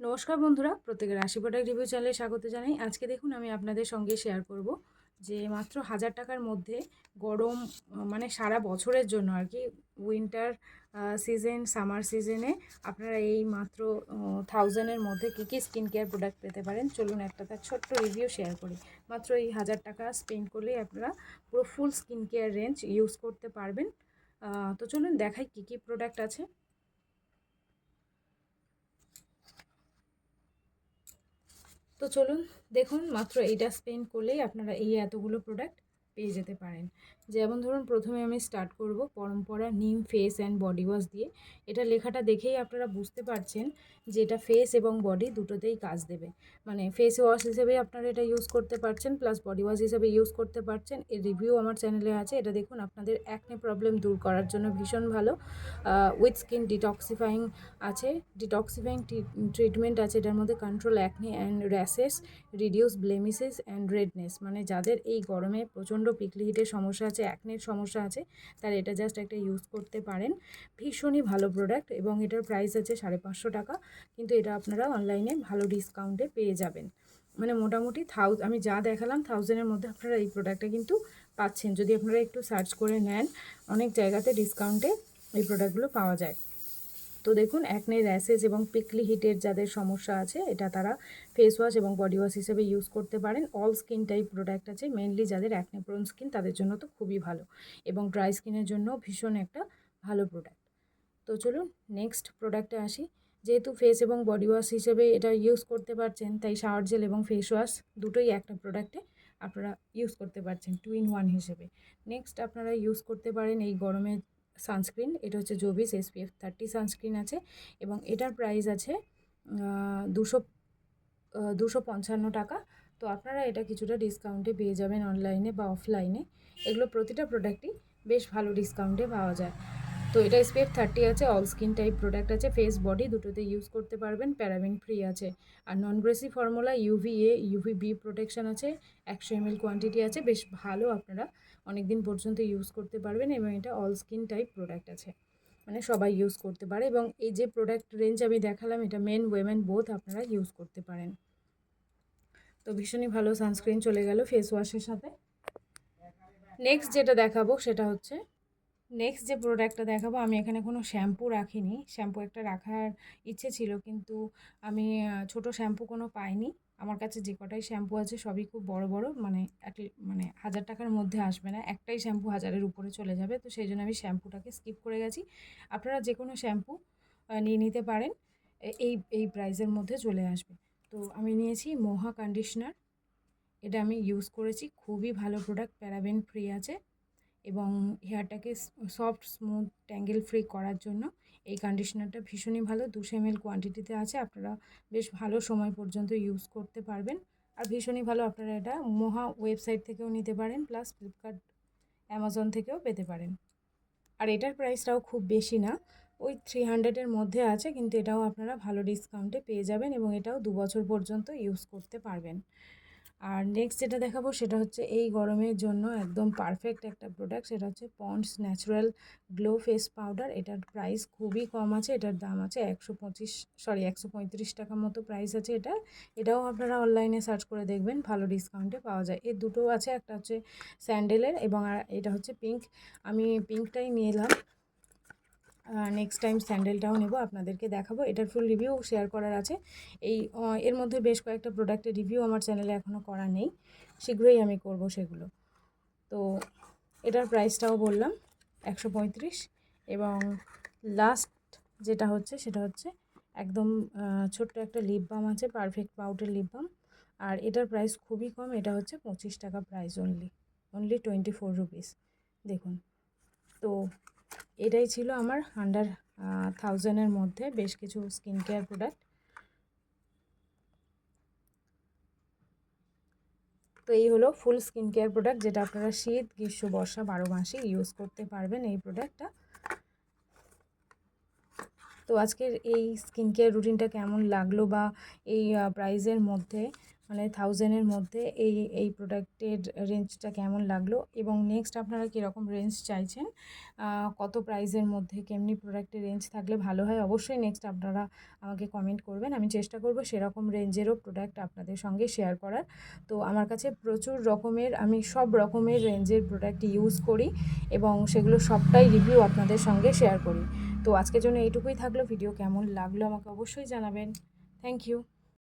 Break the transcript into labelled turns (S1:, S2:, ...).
S1: নমস্কার বন্ধুরা, প্রত্যেকের রাশি প্রোডাক্ট রিভিউ চ্যানেলে স্বাগত জানাই। আজকে দেখুন, আমি আপনাদের সঙ্গে শেয়ার করব যে মাত্র হাজার টাকার মধ্যে গরম মানে সারা বছরের জন্য আর কি উইন্টার সিজন সামার সিজনে আপনারা এই মাত্র থাউজেন্ডের মধ্যে কী কী স্কিন কেয়ার প্রোডাক্ট পেতে পারেন, চলুন একটা তার ছোট্ট রিভিউ শেয়ার করি। মাত্র এই হাজার টাকা স্পেন্ড করলেই আপনারা পুরো full skin care range use করতে পারবেন। তো চলুন দেখাই কী কী প্রোডাক্ট আছে। তো চলুন দেখুন মাত্র এইটা স্পেন্ড করলেই আপনারা এই এতগুলো প্রোডাক্ট পেয়ে যেতে পারেন। যেমন ধরুন প্রথমে আমি স্টার্ট করব পরম্পরা নিম ফেস অ্যান্ড বডি ওয়াশ দিয়ে। এটা লেখাটা দেখেই আপনারা বুঝতে পারছেন যে এটা ফেস এবং বডি দুটোতেই কাজ দেবে। মানে ফেস ওয়াশ হিসেবে আপনারা এটা ইউজ করতে পারছেন প্লাস বডি ওয়াশ হিসেবে ইউজ করতে পারছেন। এর রিভিউ আমার চ্যানেলে আছে। এটা দেখুন আপনাদের অ্যাকনে প্রবলেম দূর করার জন্য ভীষণ ভালো। উইথ স্কিন ডিটক্সিফাইং আছে। ডিটক্সিফাইং ট্রিটমেন্ট আছে। এটার মধ্যে control acne and rashes reduce blemishes and redness মানে যাদের এই গরমে প্রচণ্ড পিকলি হিটের সমস্যা আছে অ্যাকনের সমস্যা আছে তারা এটা জাস্ট একটা ইউজ করতে পারেন। ভীষণই ভালো প্রোডাক্ট এবং এটার প্রাইস আছে সাড়ে পাঁচশো টাকা, কিন্তু এটা আপনারা অনলাইনে ভালো ডিসকাউন্টে পেয়ে যাবেন। মানে মোটামুটি থাউ আমি যা দেখালাম থাউজেন্ডের মধ্যে আপনারা এই প্রোডাক্টটা কিন্তু পাচ্ছেন। যদি আপনারা একটু সার্চ করে নেন, অনেক জায়গাতে ডিসকাউন্টে এই প্রোডাক্টগুলো পাওয়া যায়। তো দেখুন অ্যাকনে র্যাশেস এবং পিকলি হিটের যাদের সমস্যা আছে, এটা তারা ফেস ওয়াশ এবং বডি ওয়াশ হিসেবে ইউজ করতে পারেন। অল স্কিন টাইপ প্রোডাক্ট আছে মেনলি যাদের অ্যাকনে প্রোন স্কিন তাদের জন্য তো খুবই ভালো এবং ড্রাই স্কিনের জন্য ভীষণ একটা ভালো প্রোডাক্ট তো চলুন নেক্সট প্রোডাক্টে আসি। যেহেতু ফেস এবং বডি ওয়াশ হিসেবে এটা ইউজ করতে পারছেন, তাই শাওয়ার জেল এবং ফেস ওয়াশ দুটোই একটা প্রোডাক্টে আপনারা ইউজ করতে পারছেন টু ইন ওয়ান হিসেবে। নেক্সট আপনারা ইউজ করতে পারেন এই গরমে সানস্ক্রিন, এটা হচ্ছে জোভিস এসপিএফ থার্টি সানস্ক্রিন আছে এবং এটার প্রাইস আছে দুশো দুশো পঞ্চান্ন টাকা। তো আপনারা এটা কিছুটা ডিসকাউন্টে পেয়ে যাবেন অনলাইনে বা অফলাইনে এগুলো প্রতিটা প্রোডাক্টই বেশ ভালো ডিসকাউন্টে পাওয়া যায়। তো এটা এসপিএফ থার্টি আছে অল স্কিন টাইপ প্রোডাক্ট আছে ফেস বডি দুটোতে ইউজ করতে পারবেন প্যারাবিন ফ্রি আছে। আর non greasy formula UV A UV B protection আছে, একশো এমএল কোয়ান্টিটি আছে, বেশ ভালো আপনারা অনেক দিন পর্যন্ত ইউজ করতে পারবেন এবং এটা অল স্কিন টাইপ প্রোডাক্ট আছে। মানে সবাই ইউজ করতে পারে এবং এই যে প্রোডাক্ট রেঞ্জ আমি দেখালাম, এটা মেন ওয়েমেন বোথ আপনারা ইউজ করতে পারেন। তো ভীষণই ভালো সানস্ক্রিন চলে গেল ফেস ওয়াশের সাথে। নেক্সট যেটা দেখাবো সেটা হচ্ছে নেক্সট যে প্রোডাক্টটা দেখাবো, আমি এখানে কোনো শ্যাম্পু রাখিনি। শ্যাম্পু একটা রাখার ইচ্ছে ছিল, কিন্তু আমি ছোট শ্যাম্পু কোনো পাইনি। আমার কাছে যে কটাই শ্যাম্পু আছে, সবই খুব বড় বড় মানে মানে হাজার টাকার মধ্যে আসবে না। একটাই শ্যাম্পু হাজারের উপরে চলে যাবে, তো সেই জন্য আমি শ্যাম্পুটাকে স্কিপ করে গেছি। আপনারা যে কোনো শ্যাম্পু নিয়ে নিতে পারেন। এই এই প্রাইসের মধ্যে চলে আসবে। তো আমি নিয়েছি মোহা কন্ডিশনার এটা আমি ইউজ করেছি। খুবই ভালো প্রোডাক্ট প্যারাবেন ফ্রি আছে। এবং হেয়ারটাকে সফট, স্মুথ, ট্যাঙ্গেল ফ্রি করার জন্য এই কন্ডিশনারটা ভীষণই ভালো। দুশো এমএল কোয়ান্টিটিতে আছে, আপনারা বেশ ভালো সময় পর্যন্ত ইউজ করতে পারবেন। আর ভীষণই ভালো আপনারা এটা মহা ওয়েবসাইট থেকেও নিতে পারেন, প্লাস ফ্লিপকার্ট, অ্যামাজন থেকেও পেতে পারেন। আর এটার প্রাইসটাও খুব বেশি না, ওই থ্রি হান্ড্রেডের মধ্যে আছে, কিন্তু এটাও আপনারা ভালো ডিসকাউন্টে পেয়ে যাবেন এবং এটাও দু বছর পর্যন্ত ইউজ করতে পারবেন। আর নেক্সট যেটা দেখাবো সেটা হচ্ছে এই গরমের জন্য একদম পারফেক্ট একটা প্রোডাক্ট সেটা হচ্ছে Pond's natural glow face powder এটার প্রাইস খুবই কম আছে, এটার দাম আছে একশো পঁচিশ সরি একশো পঁয়ত্রিশ টাকা মতো প্রাইস আছে এটা। এটাও আপনারা অনলাইনে সার্চ করে দেখবেন, ভালো ডিসকাউন্টে পাওয়া যায়। এর দুটো আছে, একটা হচ্ছে স্যান্ডেলের এবং আর এটা হচ্ছে পিঙ্ক আমি পিঙ্কটাই নিয়ে এলাম। নেক্সট টাইম স্যান্ডেলটাও নেব, আপনাদেরকে দেখাবো। এটার ফুল রিভিউ শেয়ার করার আছে। এই এর মধ্যে বেশ কয়েকটা প্রোডাক্টের রিভিউ আমার চ্যানেলে এখনও করা নেই। শীঘ্রই আমি করব সেগুলো। তো, এটার প্রাইসটাও বললাম, একশো পঁয়ত্রিশ। এবং লাস্ট যেটা হচ্ছে, সেটা হচ্ছে একদম ছোট্ট একটা লিপ বাম আছে পারফেক্ট পাউডার লিপ বাম আর এটার প্রাইস খুবই কম, এটা হচ্ছে পঁচিশ টাকা price only only twenty four rupees দেখুন। তো এটাই ছিল আমার আন্ডার থাউজেন্ডের মধ্যে বেশ কিছু স্কিন কেয়ার প্রোডাক্ট তো এই হলো ফুল স্কিন কেয়ার প্রোডাক্ট যেটা আপনারা শীত, গ্রীষ্ম, বর্ষা বারো মাসে ইউজ করতে পারবেন এই প্রোডাক্টটা তো আজকের এই স্কিন কেয়ার রুটিনটা কেমন লাগল বা এই প্রাইজের মধ্যে মানে থাউজেন্ডের মধ্যে এই এই প্রোডাক্টের রেঞ্জটা কেমন লাগল এবং নেক্সট আপনারা কীরকম রেঞ্জ চাইছেন? কত প্রাইসের মধ্যে কেমনি প্রোডাক্টের রেঞ্জ থাকলে ভালো হয়? অবশ্যই নেক্সট আপনারা আমাকে কমেন্ট করবেন। আমি চেষ্টা করব সেরকম রেঞ্জেরও প্রোডাক্ট আপনাদের সঙ্গে শেয়ার করার। তো আমার কাছে প্রচুর রকমের, আমি সব রকমের রেঞ্জের প্রোডাক্ট ইউজ করি এবং সেগুলো সবটাই রিভিউ আপনাদের সঙ্গে শেয়ার করি। তো আজকের জন্য এইটুকুই থাকল। ভিডিও কেমন লাগল আমাকে অবশ্যই জানাবেন। Thank you